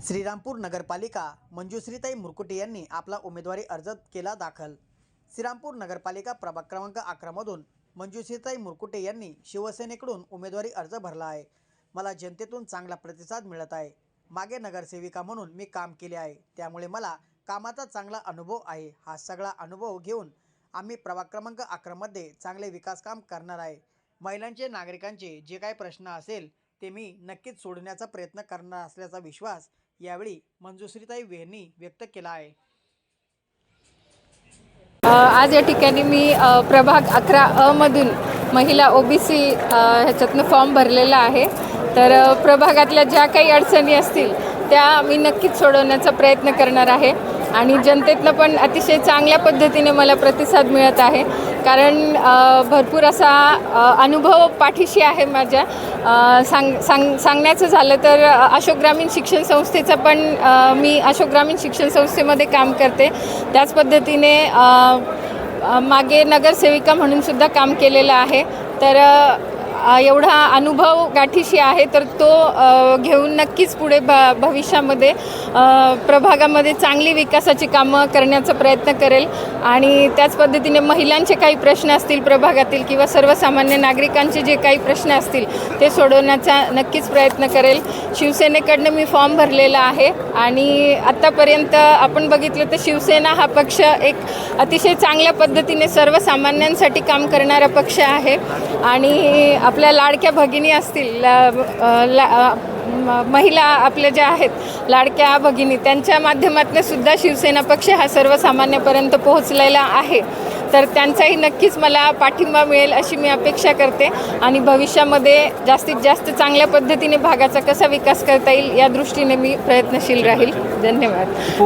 श्रीरामपूर नगरपालिका मंजुश्रीताई मुरकुटे यांनी आपला उमेदवारी अर्ज केला दाखल. श्रीरामपूर नगरपालिका प्रभाग क्रमांक अकरामधून मंजुश्रीताई मुरकुटे यांनी शिवसेनेकडून उमेदवारी अर्ज भरला आहे. मला जनतेतून चांगला प्रतिसाद मिळत आहे. मागे नगरसेविका म्हणून मी काम केले आहे. त्यामुळे मला कामाचा चांगला अनुभव आहे. हा सगळा अनुभव घेऊन आम्ही प्रभाग क्रमांक अकरामध्ये चांगले विकासकाम करणार आहे. महिलांचे नागरिकांचे जे काही प्रश्न असेल ते मी नक्कीच सोडण्याचा प्रयत्न करणार असल्याचा विश्वास यावेळी मंजुश्रीताई यांनी व्यक्त केला आहे. आज या ठिकाणी मी प्रभाग अकरा अ मधून महिला ओबीसी ह्याच्यातनं फॉर्म भरलेला आहे. तर प्रभागातल्या ज्या काही अडचणी असतील त्या मी नक्कीच सोडवण्याचा प्रयत्न करणार आहे. आणि जनतेतनं पण अतिशय चांगल्या पद्धतीने मला प्रतिसाद मिळत आहे. कारण भरपूर असा अनुभव पाठीशी आहे माझ्या. सांग सांग सांगण्याचं झालं तर अशोक ग्रामीण शिक्षण संस्थेचं पण मी अशोक ग्रामीण शिक्षण संस्थेमध्ये काम करते. त्याच पद्धतीने मागे नगरसेविका म्हणून सुद्धा काम केलेलं आहे. तर एवढा अनुभव गाठीशी आहे तर तो घेऊन नक्कीच पुढे भ भविष्यामध्ये प्रभागामध्ये चांगली विकासाची कामं करण्याचा प्रयत्न करेल. आणि त्याच पद्धतीने महिलांचे काही प्रश्न असतील प्रभागातील किंवा सर्वसामान्य नागरिकांचे जे काही प्रश्न असतील ते सोडवण्याचा नक्कीच प्रयत्न करेल. शिवसेनेकडनं मी फॉर्म भरलेला आहे आणि आत्तापर्यंत आपण बघितलं तर शिवसेना हा पक्ष एक अतिशय चांगल्या पद्धतीने सर्वसामान्यांसाठी काम करणारा पक्ष आहे. आणि आपल्या लाडक्या भगिनी असतील ला महिला आपल्या ज्या आहेत लाडक्या भगिनी त्यांच्या माध्यमातून सुद्धा शिवसेना पक्ष हा सर्वसामान्यपर्यंत पोहोचलेला आहे. तर त्यांचाही नक्कीच मला पाठिंबा मिळेल अशी मी अपेक्षा करते. आणि भविष्यामध्ये जास्तीत जास्त चांगल्या पद्धतीने भागाचा कसा विकास करता येईल या दृष्टीने मी प्रयत्नशील राहील. धन्यवाद.